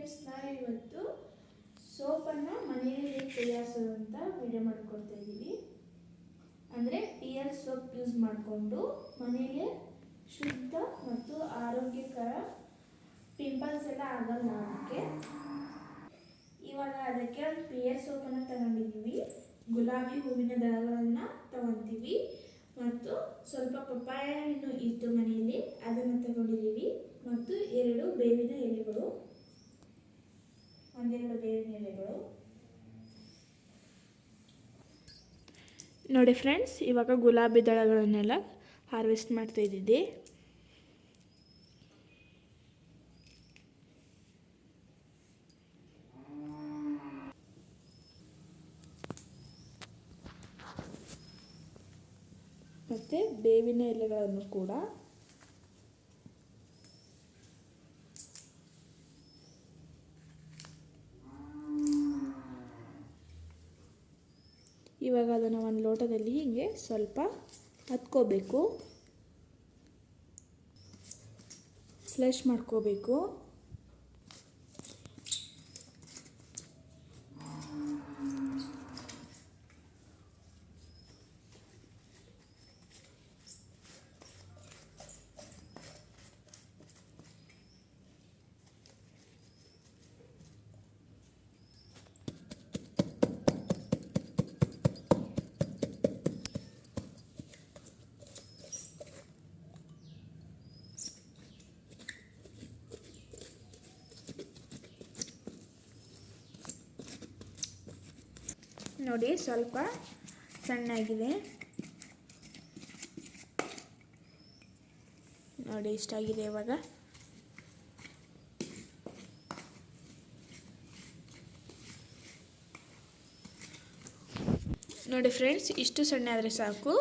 Friends ಇವತ್ತು ಸೋಪನ್ನು ಮನೆಯಲ್ಲಿ ಹೇಗೆ ತಯಾರಿಸೋದು ಅಂತ ವಿಡಿಯೋ ಮಾಡ್ಕೊಳ್ತಾ ಇದ್ದೀವಿ ಅಂದರೆ ಟಿಯರ್ ಸೋಪ್ ಯೂಸ್ ಮಾಡಿಕೊಂಡು ಮನೆಯಲ್ಲೇ ಶುದ್ಧ ಮತ್ತು ಆರೋಗ್ಯಕರ ಪಿಂಪಲ್ಸ್ ಎಲ್ಲ ಆಗಲ್ಲ ಅದಕ್ಕೆ. ಇವಾಗ ಅದಕ್ಕೆ ಒಂದು ಪಿಯರ್ ಸೋಪನ್ನು ತಗೊಂಡಿದ್ದೀವಿ ಗುಲಾಬಿ ಹೂವಿನ ದಳಗಳನ್ನು ತಗೊತೀವಿ. ಮತ್ತು ಸ್ವಲ್ಪ ಪಪ್ಪಾಯ ಇತ್ತು ಮನೆಯಲ್ಲಿ ಅದನ್ನು ತಗೊಂಡಿದ್ದೀವಿ ಮತ್ತು ಎರಡು ಬೇವಿನ ಎಲೆಗಳು. ಒಂದೆರಡು ಬೇವಿನ ಎಲೆಗಳು ನೋಡಿ ಫ್ರೆಂಡ್ಸ್, ಇವಾಗ ಗುಲಾಬಿ ದಳಗಳನ್ನೆಲ್ಲ ಹಾರ್ವೆಸ್ಟ್ ಮಾಡ್ತಾ ಇದ್ದಿದ್ದೆ ಮತ್ತು ಬೇವಿನ ಎಲೆಗಳನ್ನು ಕೂಡ ಇವಾಗ ಅದನ್ನು ಒಂದು ಲೋಟದಲ್ಲಿ ಹೀಗೆ ಸ್ವಲ್ಪ ಹತ್ಕೋಬೇಕು. ಫ್ಲೆಶ್ ಮಾಡ್ಕೋಬೇಕು. ನೋಡಿ ಸ್ವಲ್ಪ ಸಣ್ಣಾಗಿದೆ. ನೋಡಿ ಇಷ್ಟಾಗಿದೆ ಇವಾಗ. ನೋಡಿ ಫ್ರೆಂಡ್ಸ್ ಇಷ್ಟು ಸಣ್ಣ ಆದರೆ ಸಾಕು.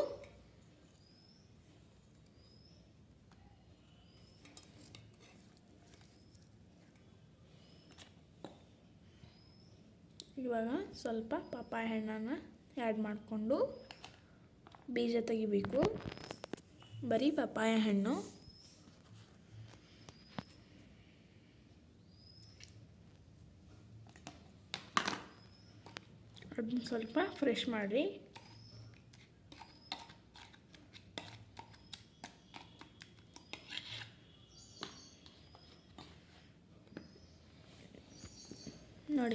ಇವಾಗ ಸ್ವಲ್ಪ ಪಪ್ಪಾಯ ಹಣ್ಣನ್ನು ಆ್ಯಡ್ ಮಾಡಿಕೊಂಡು ಬೀಜ ತೆಗಿಬೇಕು. ಬರೀ ಪಪ್ಪಾಯ ಹಣ್ಣು. ಅದನ್ನ ಸ್ವಲ್ಪ ಫ್ರೆಶ್ ಮಾಡಿ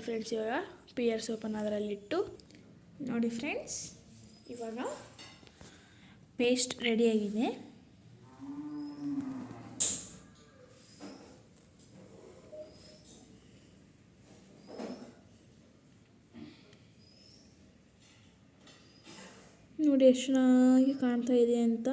ಫ್ರೆಂಡ್ಸ್ ಇವಾಗ ಪಿಯರ್ ಸೋಪನ್ನು ಅದರಲ್ಲಿಟ್ಟು ನೋಡಿ ಫ್ರೆಂಡ್ಸ್ ಇವಾಗ ಪೇಸ್ಟ್ ರೆಡಿಯಾಗಿದೆ ನೋಡಿ ಎಷ್ಟು ಚೆನ್ನಾಗಿ ಕಾಣ್ತಾ ಇದೆ ಅಂತ.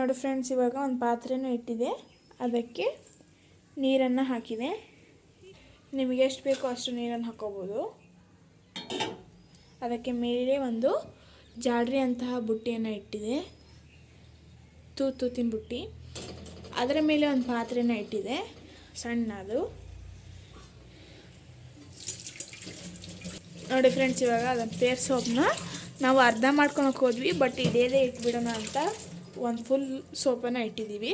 ನೋಡಿ ಫ್ರೆಂಡ್ಸ್ ಇವಾಗ ಒಂದು ಪಾತ್ರೆನೂ ಇಟ್ಟಿದೆ. ಅದಕ್ಕೆ ನೀರನ್ನು ಹಾಕಿದೆ. ನಿಮಗೆ ಎಷ್ಟು ಬೇಕೋ ಅಷ್ಟು ನೀರನ್ನು ಹಾಕೋಬೋದು. ಅದಕ್ಕೆ ಮೇಲೆ ಒಂದು ಜಾಡ್ರಿ ಅಂತಹ ಬುಟ್ಟಿಯನ್ನು ಇಟ್ಟಿದೆ. ತೂತು ತೂತಿನ ಬುಟ್ಟಿ. ಅದರ ಮೇಲೆ ಒಂದು ಪಾತ್ರೆನ ಇಟ್ಟಿದೆ. ಸಣ್ಣದು. ನೋಡಿ ಫ್ರೆಂಡ್ಸ್ ಇವಾಗ ಅದನ್ನು ಪೇರ್ ಸೋಪ್ನ ನಾವು ಅರ್ಧ ಮಾಡ್ಕೊಳಕ್ಕೆ ಹೋದ್ವಿ ಬಟ್ ಇದೇದೇ ಇಟ್ಬಿಡೋಣ ಅಂತ ಒಂದು ಫುಲ್ ಸೋಪನ್ನು ಇಟ್ಟಿದ್ದೀವಿ.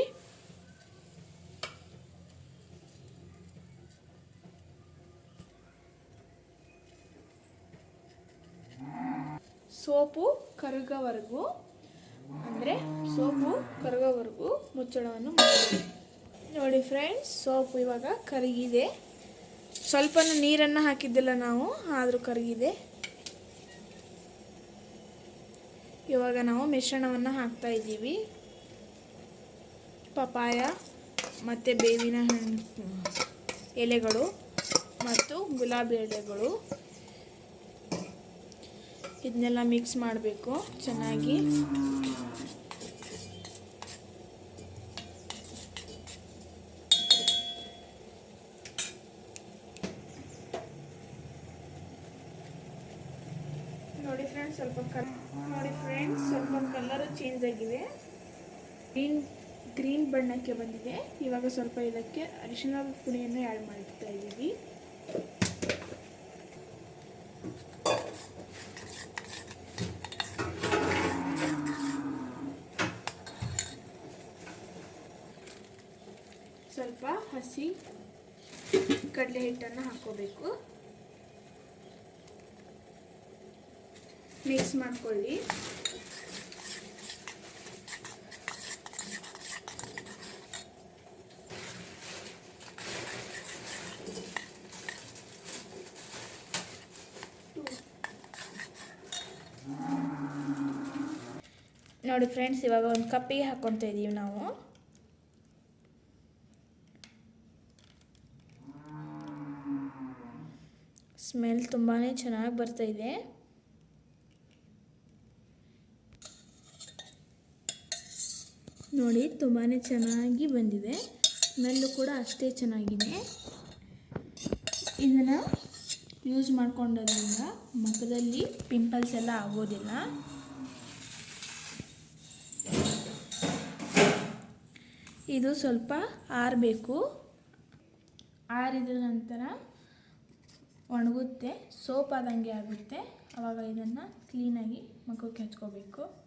ಸೋಪು ಕರಗೋವರೆಗೂ, ಅಂದರೆ ಸೋಪು ಕರಗೋವರೆಗೂ ಮುಚ್ಚಳವನ್ನು ಮಾಡಿ ನೋಡಿ ಫ್ರೆಂಡ್ಸ್ ಸೋಪು ಇವಾಗ ಕರಗಿದೆ. ಸ್ವಲ್ಪ ನೀರನ್ನು ಹಾಕಿದ್ದಿಲ್ಲ ನಾವು, ಆದರೂ ಕರಗಿದೆ. ಇವಾಗ ನಾವು ಮಿಶ್ರಣವನ್ನು ಹಾಕ್ತಾ ಇದ್ದೀವಿ. ಪಪಾಯ ಮತ್ತು ಬೇವಿನ ಹಣ್ಣು ಎಲೆಗಳು ಮತ್ತು ಗುಲಾಬಿ ಎಲೆಗಳು. ಇದನ್ನೆಲ್ಲ ಮಿಕ್ಸ್ ಮಾಡಬೇಕು ಚೆನ್ನಾಗಿ. ನೋಡಿ ಫ್ರೆಂಡ್ಸ್ ಸ್ವಲ್ಪ ಕಲ್ ನೋಡಿ ಫ್ರೆಂಡ್ಸ್ ಸ್ವಲ್ಪ ಕಲರು ಚೇಂಜ್ ಆಗಿದೆ ಗ್ರೀನ್ ಗ್ರೀನ್ ಬಣ್ಣಕ್ಕೆ ಬಂದಿದೆ. ಇವಾಗ ಸ್ವಲ್ಪ ಇದಕ್ಕೆ ಅರಿಶಿನ ಪುಡಿಯನ್ನು ಆ್ಯಡ್ ಮಾಡ್ತಾ ಇದ್ದೀವಿ. ಸ್ವಲ್ಪ ಹಸಿ ಕಡಲೆ ಹಿಟ್ಟನ್ನು ಹಾಕೋಬೇಕು ಮಿಕ್ಸ್ ಮಾಡ್ಕೊಳ್ಳಿ. ನೋಡಿ ಫ್ರೆಂಡ್ಸ್ ಇವಾಗ ಒಂದು ಕಪ್ಪಿಗೆ ಹಾಕ್ಕೊಳ್ತಾ ಇದ್ದೀವಿ ನಾವು. ಸ್ಮೆಲ್ ತುಂಬಾ ಚೆನ್ನಾಗಿ ಬರ್ತಾ ನೋಡಿ ತುಂಬಾ ಚೆನ್ನಾಗಿ ಬಂದಿದೆ. ಸ್ಮೆಲ್ಲು ಕೂಡ ಅಷ್ಟೇ ಚೆನ್ನಾಗಿದೆ. ಇದನ್ನು ಯೂಸ್ ಮಾಡ್ಕೊಂಡೋದ್ರಿಂದ ಮುಖದಲ್ಲಿ ಪಿಂಪಲ್ಸ್ ಎಲ್ಲ ಆಗೋದಿಲ್ಲ. ಇದು ಸ್ವಲ್ಪ ಆರಬೇಕು. ಆರಿದ ನಂತರ ಒಣಗುತ್ತೆ, ಸೋಪ್ ಆದಂಗೆ ಆಗುತ್ತೆ. ಆವಾಗ ಇದನ್ನು ಕ್ಲೀನಾಗಿ ಮುಖಕ್ಕೆ ಹಚ್ಕೋಬೇಕು.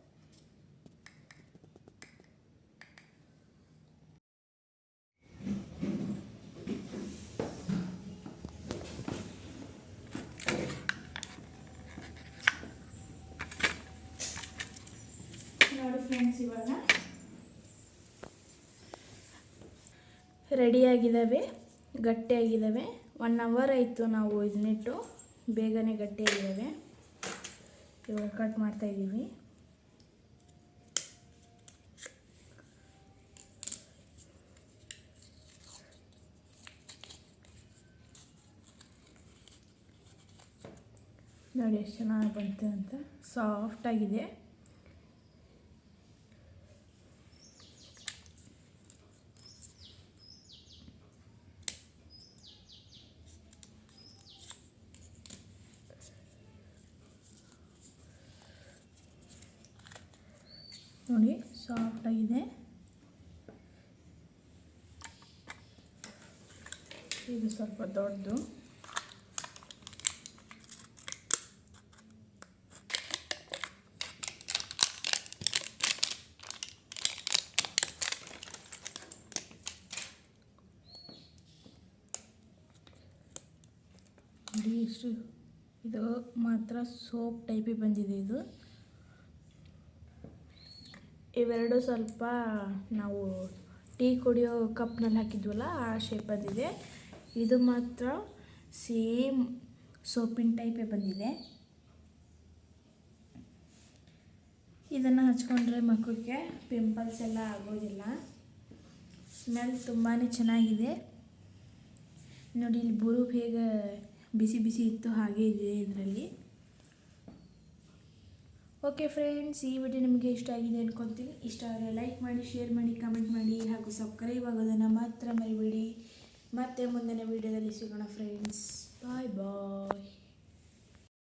ನೋಡಿ ಫ್ರೆಂಡ್ಸ್ ಇವಾಗ. ರೆಡಿಯಾಗಿದ್ದಾವೆ ಗಟ್ಟಿಯಾಗಿದ್ದಾವೆ ಒನ್ ಅವರ್ ಆಯಿತು ನಾವು ಇದನ್ನಿಟ್ಟು ಬೇಗನೆ ಗಟ್ಟಿಯಾಗಿದ್ದಾವೆ ಇವಾಗ ಕಟ್ ಮಾಡ್ತಾ ಇದ್ದೀವಿ. ನೋಡಿ, ಎಷ್ಟು ಚೆನ್ನಾಗಿ ಬಂತು ಅಂತ. ಸಾಫ್ಟಾಗಿದೆ ನೋಡಿ ಸಾಫ್ಟಾಗಿದೆ ಇದು ಸ್ವಲ್ಪ ದೊಡ್ಡದು. ಇಷ್ಟು ಇದು ಮಾತ್ರ ಸೋಪ್ ಟೈಪಿಗೆ ಬಂದಿದೆ ಇದು. ಇವೆರಡು ಸ್ವಲ್ಪ ನಾವು ಟೀ ಕುಡಿಯೋ ಕಪ್ನಲ್ಲಿ ಹಾಕಿದ್ವಲ್ಲ, ಆ ಶೇಪದಿದೆ ಇದು ಮಾತ್ರ ಸೇಮ್ ಸೋಪಿನ ಟೈಪೇ ಬಂದಿದೆ. ಇದನ್ನು ಹಚ್ಕೊಂಡ್ರೆ ಮಕ್ಕಳಿಗೆ ಪಿಂಪಲ್ಸ್ ಎಲ್ಲ ಆಗೋದಿಲ್ಲ. ಸ್ಮೆಲ್ ತುಂಬಾ ಚೆನ್ನಾಗಿದೆ. ನೋಡಿ, ಇಲ್ಲಿ ಬುರು ಹೇಗೆ ಬಿಸಿ ಬಿಸಿ ಇತ್ತು ಹಾಗೆ ಇದೆ ಇದರಲ್ಲಿ. ಓಕೆ ಫ್ರೆಂಡ್ಸ್ ಈ ವಿಡಿಯೋ ನಿಮಗೆ ಇಷ್ಟ ಆಗಿದೆ ಅಂದ್ಕೊತೀನಿ ಇಷ್ಟ ಆದರೆ ಲೈಕ್ ಮಾಡಿ ಶೇರ್ ಮಾಡಿ ಕಮೆಂಟ್ ಮಾಡಿ ಹಾಗೂ ಸಬ್ಸ್ಕ್ರೈಬ್ ಆಗೋದನ್ನು ಮಾತ್ರ ಮರಿಬೇಡಿ. ಮತ್ತೆ ಮುಂದಿನ ವಿಡಿಯೋದಲ್ಲಿ ಸಿಗೋಣ ಫ್ರೆಂಡ್ಸ್ ಬಾಯ್ ಬಾಯ್